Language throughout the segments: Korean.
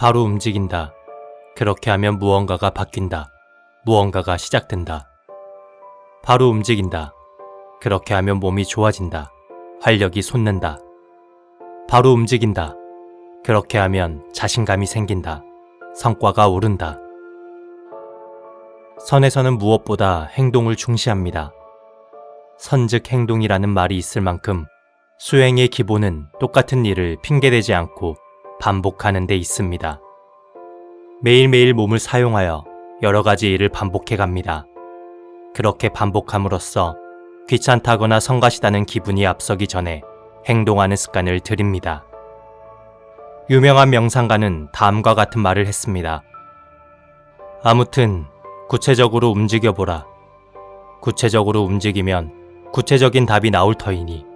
바로 움직인다. 그렇게 하면 무언가가 바뀐다. 무언가가 시작된다. 바로 움직인다. 그렇게 하면 몸이 좋아진다. 활력이 솟는다. 바로 움직인다. 그렇게 하면 자신감이 생긴다. 성과가 오른다. 선에서는 무엇보다 행동을 중시합니다. 선즉 행동이라는 말이 있을 만큼 수행의 기본은 똑같은 일을 핑계대지 않고 반복하는 데 있습니다. 매일매일 몸을 사용하여 여러 가지 일을 반복해 갑니다. 그렇게 반복함으로써 귀찮다거나 성가시다는 기분이 앞서기 전에 행동하는 습관을 들입니다. 유명한 명상가는 다음과 같은 말을 했습니다. 아무튼 구체적으로 움직여보라. 구체적으로 움직이면 구체적인 답이 나올 터이니.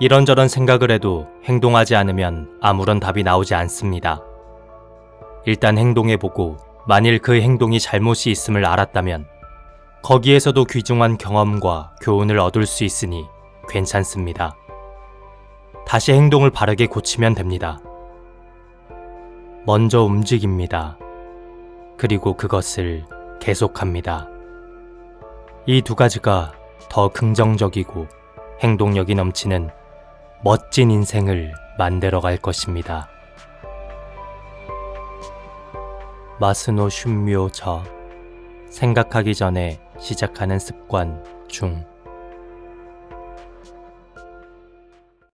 이런저런 생각을 해도 행동하지 않으면 아무런 답이 나오지 않습니다. 일단 행동해보고 만일 그 행동이 잘못이 있음을 알았다면 거기에서도 귀중한 경험과 교훈을 얻을 수 있으니 괜찮습니다. 다시 행동을 바르게 고치면 됩니다. 먼저 움직입니다. 그리고 그것을 계속합니다. 이 두 가지가 더 긍정적이고 행동력이 넘치는 멋진 인생을 만들어 갈 것입니다. 마스노 슌묘 저 생각하기 전에 시작하는 습관 중